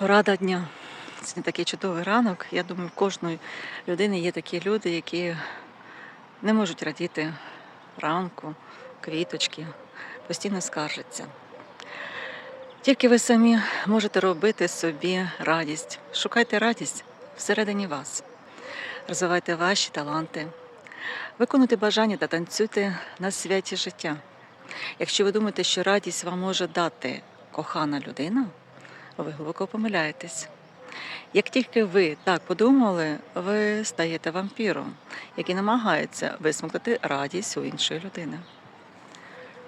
Порада дня. Сьогодні такий чудовий ранок. Я думаю, в кожної людини є такі люди, які не можуть радіти ранку, квіточки, постійно скаржаться. Тільки ви самі можете робити собі радість. Шукайте радість всередині вас. Розвивайте ваші таланти, виконуйте бажання та танцюйте на святі життя. Якщо ви думаєте, що радість вам може дати кохана людина, ви глибоко помиляєтесь. Як тільки ви так подумали, ви стаєте вампіром, який намагається висмоктати радість у іншої людини.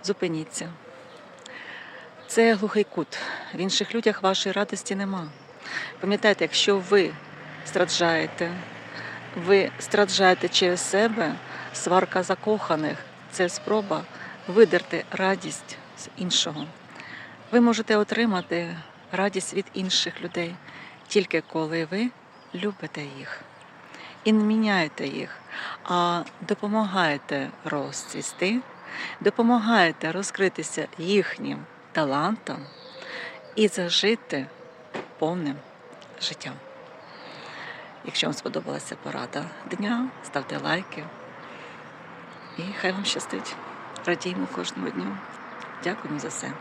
Зупиніться. Це глухий кут. В інших людях вашої радості нема. Пам'ятайте, якщо ви страждаєте, ви страждаєте через себе, сварка закоханих це спроба видерти радість з іншого. Ви можете отримати радість від інших людей тільки коли ви любите їх і не міняєте їх, а допомагаєте розцвісти, допомагаєте розкритися їхнім талантам і зажити повним життям. Якщо вам сподобалася порада дня, ставте лайки. І хай вам щастить. Радіймо кожному дню. Дякуємо за все.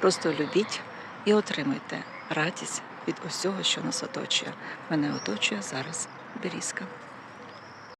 Просто любіть і отримайте радість від усього, що нас оточує. Мене оточує зараз Берізка.